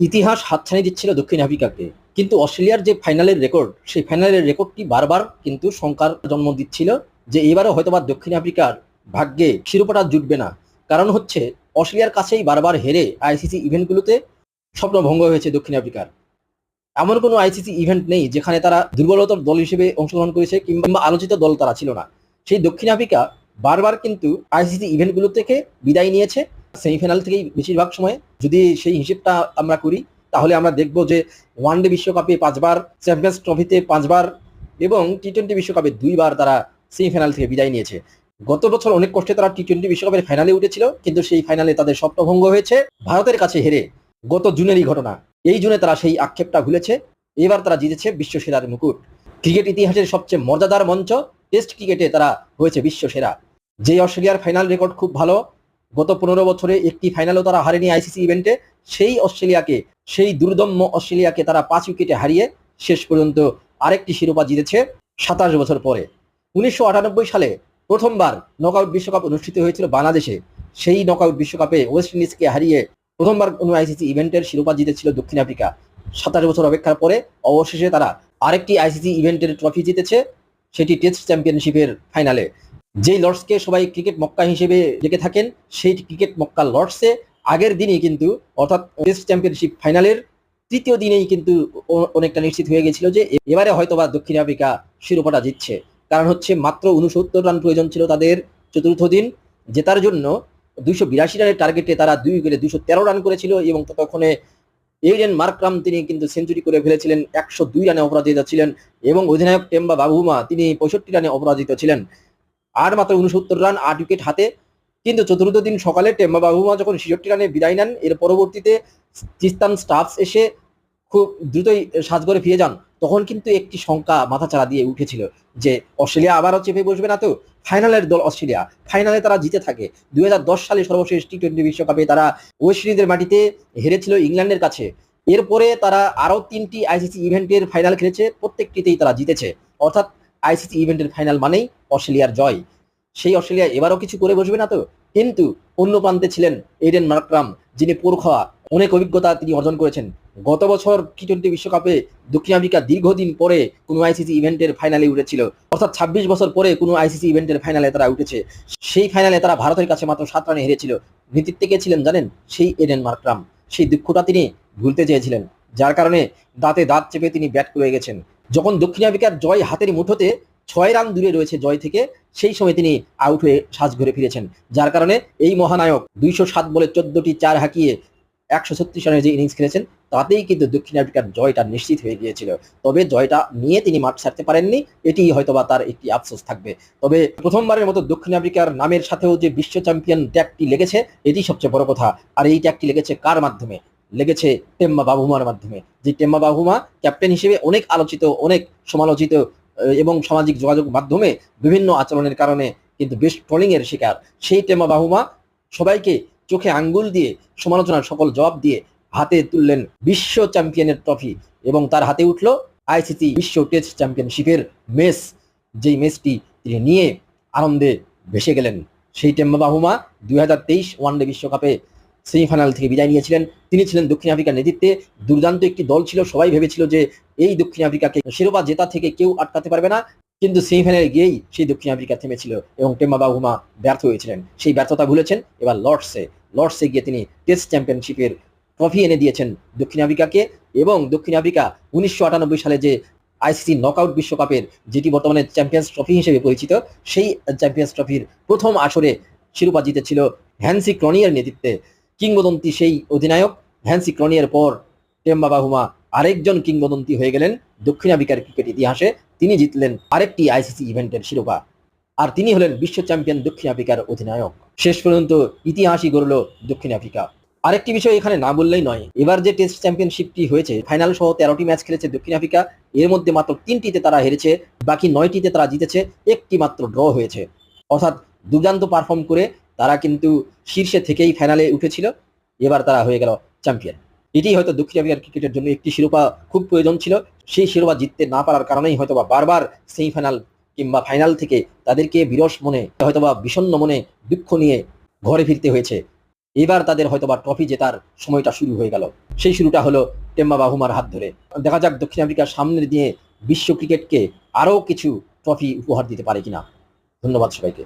ইতিহাস হাতছানি দিচ্ছিল দক্ষিণ আফ্রিকাকে। কিন্তু অস্ট্রেলিয়ার যে ফাইনালের রেকর্ড সেই ফাইনালের রেকর্ডটি বারবার কিন্তু শঙ্কার জন্ম দিচ্ছিল যে এবারও হয়তোবা দক্ষিণ আফ্রিকার ভাগ্যে শিরোপাটা জুটবে না। কারণ হচ্ছে, অস্ট্রেলিয়ার কাছেই বারবার হেরে আইসিসি ইভেন্টগুলোতে স্বপ্নভঙ্গ হয়েছে দক্ষিণ আফ্রিকার। এমন কোনো আইসিসি ইভেন্ট নেই যেখানে তারা দুর্বলতর দল হিসেবে অংশগ্রহণ করেছে কিংবা আলোচিত দল তারা ছিল না। সেই দক্ষিণ আফ্রিকা বারবার কিন্তু আইসিসি ইভেন্টগুলো থেকে বিদায় নিয়েছে সেমিফাইনাল থেকেই বেশিরভাগ সময় যদি সেই হিসেবটা আমরা করি, তাহলে আমরা দেখব যে ওয়ানডে বিশ্বকাপে পাঁচবার চ্যাম্পিয়ন্স ট্রফিতে পাঁচবার এবং টি টোয়েন্টি বিশ্বকাপে দুইবার তারা সেমিফাইনাল থেকে বিদায় নিয়েছে। গত বছর অনেক কষ্টে তারা টি টোয়েন্টি বিশ্বকাপের ফাইনালে উঠেছিল, কিন্তু সেই ফাইনালে তাদের স্বপ্নভঙ্গ হয়েছে, ভারতের কাছে হেরে গত জুনেরই ঘটনা। এই জুনে তারা সেই আক্ষেপটা ভুলেছে, এবার তারা জিতেছে বিশ্ব সেরার মুকুট। ক্রিকেট ইতিহাসের সবচেয়ে মর্যাদার মঞ্চ টেস্ট ক্রিকেটে তারা হয়েছে বিশ্ব সেরা। যে অস্ট্রেলিয়ার ফাইনাল রেকর্ড খুব ভালো গত পনেরো বছরে একটি ফাইনালও তারা হারেনি আইসিসি ইভেন্টে সেই অস্ট্রেলিয়াকে, সেই দুর্দম্য অস্ট্রেলিয়াকে তারা পাঁচ উইকেটে হারিয়ে শেষ পর্যন্ত আরেকটি শিরোপা জিতেছে সাতাশ বছর পরে। উনিশশো আটানব্বই সালে প্রথমবার নকআউট বিশ্বকাপ অনুষ্ঠিত হয়েছিল বাংলাদেশে। সেই নকআউট বিশ্বকাপে ওয়েস্ট ইন্ডিজকে হারিয়ে প্রথমবার কোনো আইসিসি ইভেন্টের শিরোপা জিতেছিল দক্ষিণ আফ্রিকা। সাতাশ বছর অপেক্ষার পরে অবশেষে তারা আরেকটি আইসিসি ইভেন্টের ট্রফি জিতেছে, সেটি টেস্ট চ্যাম্পিয়নশিপের ফাইনালে যেই লর্ডসকে সবাই ক্রিকেট মক্কা হিসেবে ডেকে থাকেন, সেই ক্রিকেট মক্কা লর্ডসে আগের দিনই কিন্তু, অর্থাৎ টেস্ট চ্যাম্পিয়নশিপ ফাইনালের তৃতীয় দিনেই কিন্তু অনেকটা নিশ্চিত হয়ে গেছিল যে এবারে হয়তোবা দক্ষিণ আফ্রিকা শিরোপাটা জিতছে। কারণ হচ্ছে মাত্র উনসত্তর রান প্রয়োজন ছিল তাদের চতুর্থ দিন, জেতার জন্য দুইশো বিরাশি রানের টার্গেটে তারা দুই উইকেটে দুইশো তেরো রান করেছিল এবং ততক্ষণে এইডেন মার্করাম তিনি কিন্তু সেঞ্চুরি করে ফেলেছিলেন, একশো দুই রানে অপরাজিত ছিলেন এবং অধিনায়ক টেম্বা বাবুমা তিনি পঁয়ষট্টি রানে অপরাজিত ছিলেন। আর মাত্র উনসত্তর রান, আট উইকেট হাতে। কিন্তু চতুর্থ দিন সকালে টেম্বা বাবুমা যখন ছেষট্টি রানে বিদায় নেন, এর পরবর্তীতে তিস্তান স্টাফস এসে খুব দ্রুতই সাজগরে ফিরে যান। তখন কিন্তু একটি শঙ্কা মাথাচাড়া দিয়ে উঠেছিল যে অস্ট্রেলিয়া আবারও চেপে বসবে না তো? ফাইনালের দল অস্ট্রেলিয়া, ফাইনালে তারা জিতে থাকে। দু হাজার দশ সালে সর্বশেষ টি টোয়েন্টি বিশ্বকাপে তারা ওয়েস্ট ইন্ডিজের মাটিতে হেরেছিল ইংল্যান্ডের কাছে। এরপরে তারা আরও তিনটি আইসিসি ইভেন্টের ফাইনাল খেলেছে, প্রত্যেকটিতেই তারা জিতেছে। অর্থাৎ আইসিসি ইভেন্টের ফাইনাল মানেই অস্ট্রেলিয়ার জয়। সেই অস্ট্রেলিয়া এবারও কিছু করে বসবে না তো? কিন্তু অন্য প্রান্তে ছিলেন এডেন মার্করাম যিনি পোরখোয়া অনেক অভিজ্ঞতা তিনি অর্জন করেছেন। গত বছর টি টোয়েন্টি বিশ্বকাপে দক্ষিণ আফ্রিকা দীর্ঘদিন পরে কোনো আইসিসি ইভেন্টের ফাইনালে উঠেছিল। অর্থাৎ ছাব্বিশ বছর পরে কোনো আইসিসি ইভেন্টের ফাইনালে তারা উঠেছে। সেই ফাইনালে তারা ভারতের কাছে মাত্র সাত রানে হেরেছিল। নেতৃত্বে কে ছিলেন জানেন? সেই এডেন মার্করাম সেই দুঃখটা তিনি ভুলতে চেয়েছিলেন, যার কারণে দাঁতে দাঁত চেপে তিনি ব্যাট করে গেছেন। যখন দক্ষিণ আফ্রিকার জয় হাতের মুঠোতে ছয় রান দূরে রয়েছে জয় থেকে, সেই সময় তিনি আউট হয়ে সাজ ঘুরে ফিরেছেন, যার কারণে এই মহানায়ক দুইশো সাত বলে চোদ্দটি চার হাঁকিয়ে একশো ছত্রিশ রানের যে ইনিংস খেলেছেন, তাতেই কিন্তু দক্ষিণ আফ্রিকার জয়টা নিশ্চিত হয়ে গিয়েছিল। তবে জয়টা নিয়ে তিনি মাঠ ছাড়তে পারেননি, এটি হয়তোবা তার একটি আফসোস থাকবে। তবে প্রথমবারের মতো দক্ষিণ আফ্রিকার নামের সাথেও যে বিশ্ব চ্যাম্পিয়ন ট্যাগটি লেগেছে, এটি সবচেয়ে বড় কথা। আর এই ট্যাগটি লেগেছে কার মাধ্যমে? লেগেছে টেম্মা বাবুমার মাধ্যমে। যে টেম্মা বাবুমা ক্যাপ্টেন হিসেবে অনেক আলোচিত, অনেক সমালোচিত এবং সামাজিক যোগাযোগ মাধ্যমে বিভিন্ন আচরণের কারণে কিন্তু বেশ ট্রলিং এর শিকার। সেই টেম্মা বাহুমা সবাইকে চোখে আঙ্গুল দিয়ে সমালোচনার সকল জবাব দিয়ে হাতে তুললেন বিশ্ব চ্যাম্পিয়নের ট্রফি এবং তার হাতে উঠল আইসিসি বিশ্ব টেস্ট চ্যাম্পিয়নশিপের মেস, যেই মেসটি তিনি নিয়ে আনন্দে ভেসে গেলেন। সেই টেম্বা বাহুমা দুই হাজার তেইশ ওয়ানডে বিশ্বকাপে সেমিফাইনাল থেকে বিদায় নিয়েছিলেন। তিনি ছিলেন দক্ষিণ আফ্রিকার নেতৃত্বে। দুর্দান্ত একটি দল ছিল। সবাই ভেবেছিল যে এই দক্ষিণ আফ্রিকাকে শিরোপা জেতা থেকে কেউ আটকাতে পারবে না। কিন্তু সেমিফাইনালে গিয়েই সেই দক্ষিণ আফ্রিকা থেমেছিল এবং টেম্বা বাহুমা ব্যর্থ হয়েছিলেন। সেই ব্যর্থতা ভুলেছেন। এবার লর্ডসে লর্ডসে গিয়ে তিনি টেস্ট চ্যাম্পিয়নশিপের ট্রফি এনে দিয়েছেন দক্ষিণ আফ্রিকাকে এবং দক্ষিণ আফ্রিকা উনিশশো আটানব্বই সালে যে আইসিসি নকআউট বিশ্বকাপের, যেটি বর্তমানে চ্যাম্পিয়ন্স ট্রফি হিসেবে পরিচিত, সেই চ্যাম্পিয়ন্স ট্রফির প্রথম আসরে শিরোপা জিতেছিল হ্যান্সি ক্রনিয়ার নেতৃত্বে। কিংবদন্তি সেই অধিনায়ক হ্যান্সি ক্রনিয়ার পর টেম্বা বাহুমা আরেকজন কিংবদন্তি হয়ে গেলেন দক্ষিণ আফ্রিকার ক্রিকেট ইতিহাসে। তিনি জিতলেন আরেকটি আইসিসি ইভেন্টের শিরোপা। আর তিনি হলেন বিশ্ব চ্যাম্পিয়ন দক্ষিণ আফ্রিকার অধিনায়ক। শেষ পর্যন্ত ইতিহাসই গড়ল দক্ষিণ আফ্রিকা। আরেকটি বিষয় এখানে না বললেই নয়, এবার যে টেস্ট চ্যাম্পিয়নশিপটি হয়েছে ফাইনাল সহ তেরোটি ম্যাচ খেলেছে দক্ষিণ আফ্রিকা। এর মধ্যে মাত্র তিনটিতে তারা হেরেছে, বাকি নয়টিতে তারা জিতেছে একটি মাত্র ড্র হয়েছে। অর্থাৎ দুর্দান্ত পারফর্ম করে তারা কিন্তু শীর্ষে থেকেই ফাইনালে উঠেছিল। এবার তারা হয়ে গেল চ্যাম্পিয়ন এটি হয়তো দক্ষিণ আফ্রিকার ক্রিকেটের জন্য একটি শিরোপা খুব প্রয়োজন ছিল। সেই শিরোপা জিততে না পারার কারণেই হয়তোবা বারবার সেমিফাইনাল কিংবা ফাইনাল থেকে তাদেরকে বিরস মনে, হয়তোবা বিষণ্ণ মনে দুঃখ নিয়ে ঘরে ফিরতে হয়েছে। এবার তাদের হয়তোবা ট্রফি জেতার সময়টা শুরু হয়ে গেল। সেই শুরুটা হলো টেম্বা বাহুমার হাত ধরে। দেখা যাক দক্ষিণ আফ্রিকার সামনে দিয়ে বিশ্ব ক্রিকেটকে আরও কিছু ট্রফি উপহার দিতে পারে কিনা। ধন্যবাদ সবাইকে।